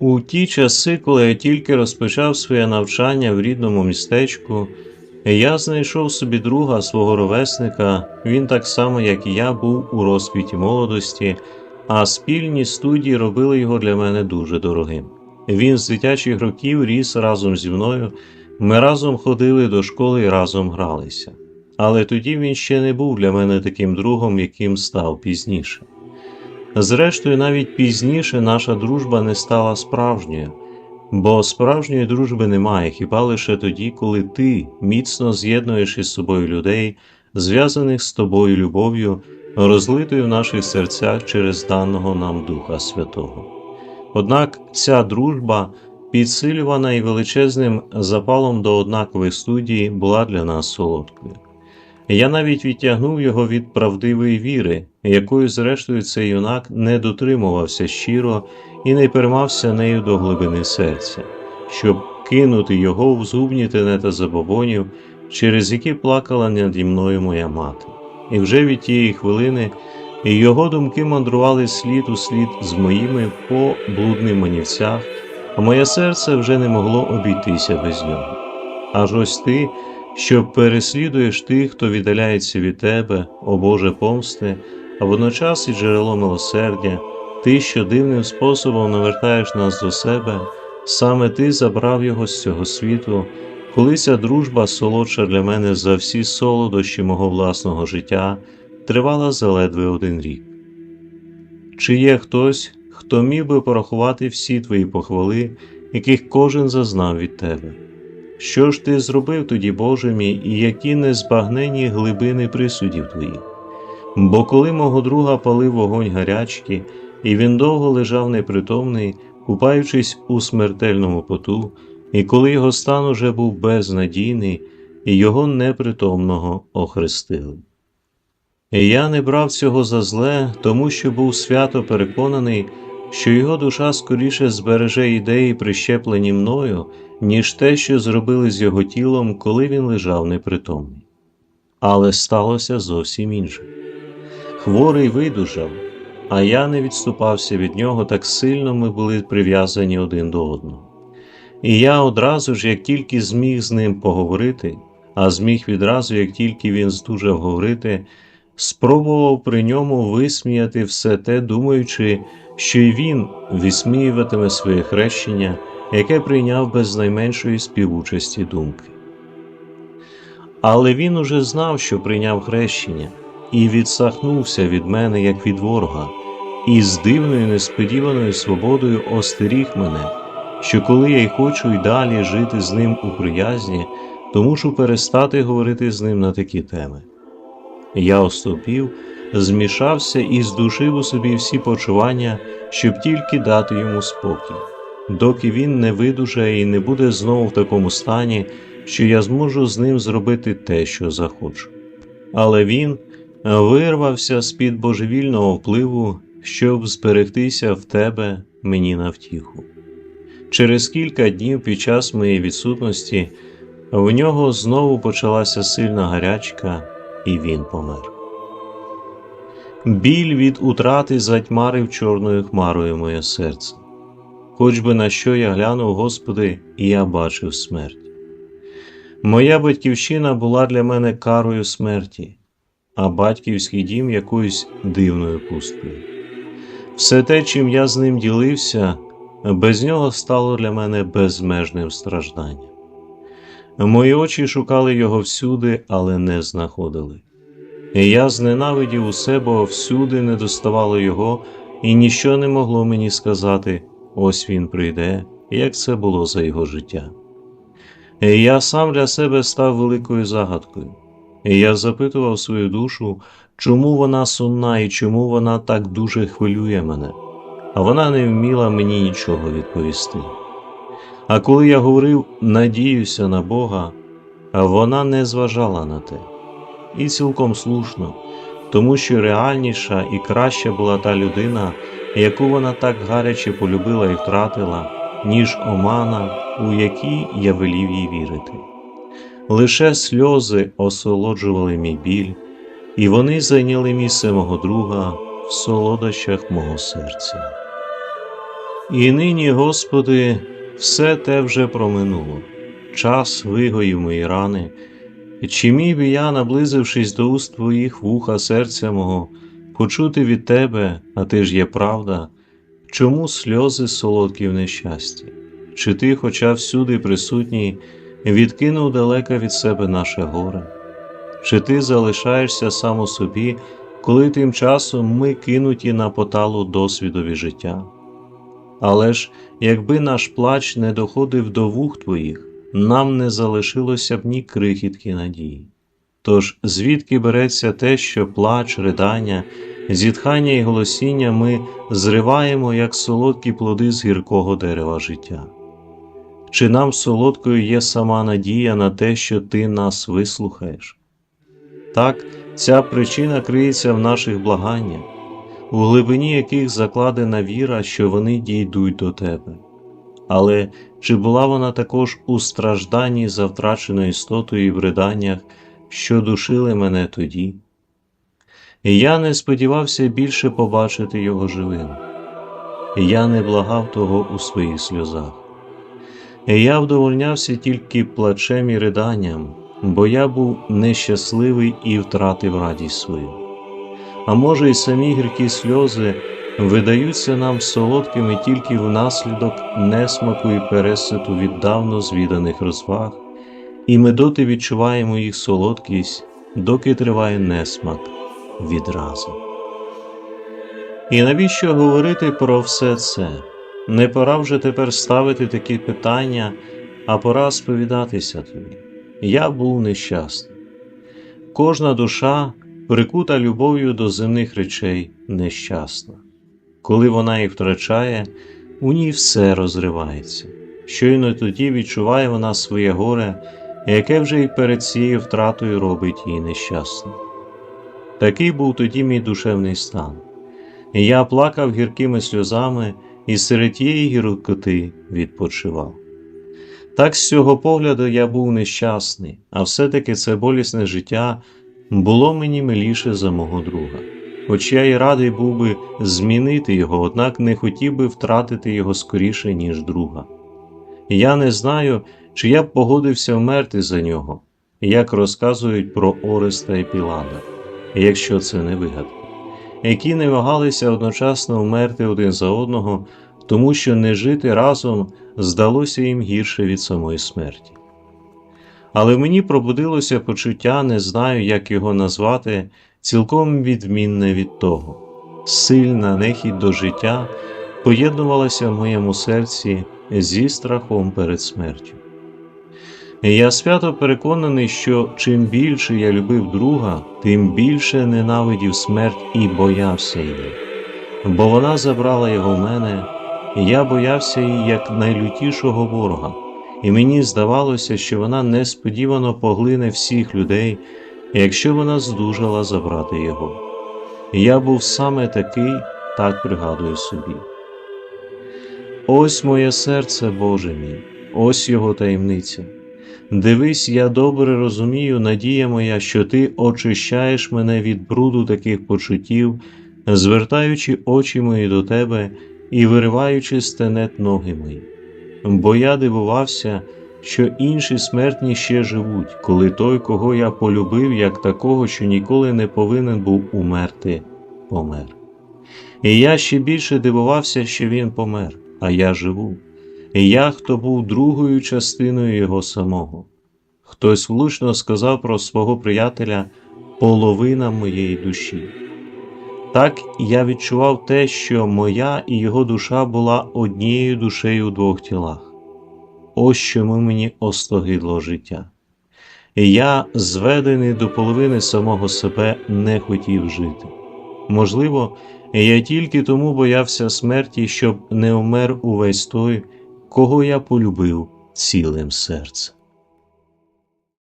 У ті часи, коли я тільки розпочав своє навчання в рідному містечку, я знайшов собі друга свого ровесника. Він так само, як і я, був у розквіті молодості, а спільні студії робили його для мене дуже дорогим. Він з дитячих років ріс разом зі мною. Ми разом ходили до школи і разом гралися. Але тоді він ще не був для мене таким другом, яким став пізніше. Зрештою, навіть пізніше наша дружба не стала справжньою, бо справжньої дружби немає хіба лише тоді, коли ти міцно з'єднуєш із собою людей, зв'язаних з тобою любов'ю, розлитою в наших серцях через даного нам Духа Святого. Однак ця дружба, підсилювана і величезним запалом до однакових студій, була для нас солодкою. Я навіть відтягнув його від правдивої віри, якою, зрештою, цей юнак не дотримувався щиро і не переймався нею до глибини серця, щоб кинути його в зубні тенета забобонів, через які плакала наді мною моя мати. І вже від тієї хвилини його думки мандрували слід у слід з моїми по блудним манівцях, а моє серце вже не могло обійтися без нього. Аж ось ти що переслідуєш тих, хто віддаляється від тебе, о Боже помсти, а водночас і джерело милосердя, ти, що дивним способом навертаєш нас до себе, саме ти забрав його з цього світу, коли ця дружба солодша для мене за всі солодощі мого власного життя, тривала заледве один рік. Чи є хтось, хто міг би порахувати всі твої похвали, яких кожен зазнав від тебе? Що ж ти зробив тоді, Боже мій, і які незбагнені глибини присудів твоїх? Бо коли мого друга палив вогонь гарячки, і він довго лежав непритомний, купаючись у смертельному поту, і коли його стан уже був безнадійний, і його непритомного охрестили. І я не брав цього за зле, тому що був свято переконаний, що його душа скоріше збереже ідеї, прищеплені мною, ніж те, що зробили з його тілом, коли він лежав непритомний. Але сталося зовсім інше. Хворий видужав, а я не відступався від нього, так сильно ми були прив'язані один до одного. І я одразу ж, як тільки зміг з ним поговорити, а зміг відразу, як тільки він здужав говорити, спробував при ньому висміяти все те, думаючи, що й він висміюватиме своє хрещення, яке прийняв без найменшої співучасті думки. Але він уже знав, що прийняв хрещення, і відсахнувся від мене, як від ворога, і з дивною несподіваною свободою остеріг мене, що коли я й хочу й далі жити з ним у приязні, то мушу перестати говорити з ним на такі теми. Я оступів, змішався і здушив у собі всі почування, щоб тільки дати йому спокій, доки він не видужає і не буде знову в такому стані, що я зможу з ним зробити те, що захочу. Але він вирвався з під божевільного впливу, щоб зберегтися в тебе мені на втіху. Через кілька днів під час моєї відсутності в нього знову почалася сильна гарячка, і він помер. Біль від утрати затьмарив чорною хмарою моє серце. Хоч би на що я глянув, Господи, і я бачив смерть. Моя батьківщина була для мене карою смерті, а батьківський дім якоюсь дивною пусткою. Все те, чим я з ним ділився, без нього стало для мене безмежним стражданням. Мої очі шукали його всюди, але не знаходили. І я зненавидів усе, бо всюди не доставало його, і ніщо не могло мені сказати ось він прийде, як це було за його життя. І я сам для себе став великою загадкою, і я запитував свою душу, чому вона сумна і чому вона так дуже хвилює мене, а вона не вміла мені нічого відповісти. А коли я говорив надіюся на Бога, вона не зважала на те. І цілком слушно, тому що реальніша і краща була та людина, яку вона так гаряче полюбила і втратила, ніж омана, у якій я велів їй вірити. Лише сльози осолоджували мій біль, і вони зайняли місце мого друга в солодощах мого серця. І нині, Господи, все те вже проминуло, час вигоїв мої рани, чи міг би я, наблизившись до уст Твоїх вуха серця мого, почути від Тебе, а Ти ж є правда, чому сльози солодкі в нещасті? Чи ти, хоча всюди присутній, відкинув далеко від себе наше горе? Чи ти залишаєшся сам у собі, коли тим часом ми кинуті на поталу досвідові життя? Але ж, якби наш плач не доходив до вух твоїх, нам не залишилося б ні крихітки надії. Тож звідки береться те, що плач, ридання, зітхання і голосіння ми зриваємо, як солодкі плоди з гіркого дерева життя? Чи нам солодкою є сама надія на те, що ти нас вислухаєш? Так, ця причина криється в наших благаннях, у глибині яких закладена віра, що вони дійдуть до тебе. Але чи була вона також у стражданні за втраченою істотою і в риданнях, що душили мене тоді? І я не сподівався більше побачити його живим, і я не благав того у своїх сльозах. І я вдовольнявся тільки плачем і риданням, бо я був нещасливий і втратив радість свою. А може, й самі гіркі сльози видаються нам солодкими тільки внаслідок несмаку і переситу від давно звіданих розваг, і ми доти відчуваємо їх солодкість, доки триває несмак відразу. І навіщо говорити про все це? Не пора вже тепер ставити такі питання, а пора сповідатися тобі. Я був нещасний. Кожна душа, прикута любов'ю до земних речей, нещасна. Коли вона їх втрачає, у ній все розривається. Щойно тоді відчуває вона своє горе, яке вже й перед цією втратою робить її нещасною. Такий був тоді мій душевний стан. Я плакав гіркими сльозами і серед тієї гіркоти відпочивав. Так з цього погляду я був нещасний, а все-таки це болісне життя було мені миліше за мого друга. Хоч я й радий був би змінити його, однак не хотів би втратити його скоріше, ніж друга. Я не знаю, чи я б погодився вмерти за нього, як розказують про Ореста і Пілада, якщо це не вигадка, які не вагалися одночасно вмерти один за одного, тому що не жити разом здалося їм гірше від самої смерті. Але в мені пробудилося почуття, не знаю, як його назвати, цілком відмінне від того. Сильна нехідь до життя поєднувалася в моєму серці зі страхом перед смертю. Я свято переконаний, що чим більше я любив друга, тим більше ненавидів смерть і боявся її, бо вона забрала його в мене, і я боявся її як найлютішого ворога, і мені здавалося, що вона несподівано поглине всіх людей, якщо вона здужала забрати його. Я був саме такий, так пригадую собі. Ось моє серце, Боже мій, ось його таємниця. Дивись, я добре розумію, надія моя, що ти очищаєш мене від бруду таких почуттів, звертаючи очі мої до тебе і вириваючи з тенет ноги мої. Бо я дивувався, що інші смертні ще живуть, коли той, кого я полюбив, як такого, що ніколи не повинен був умерти, помер. І я ще більше дивувався, що він помер, а я живу. І я, хто був другою частиною його самого. Хтось влучно сказав про свого приятеля половина моєї душі. Так я відчував те, що моя і його душа була однією душею у двох тілах. Ось чому мені остогидло життя. Я, зведений до половини самого себе, не хотів жити. Можливо, я тільки тому боявся смерті, щоб не вмер увесь той, кого я полюбив цілим серцем.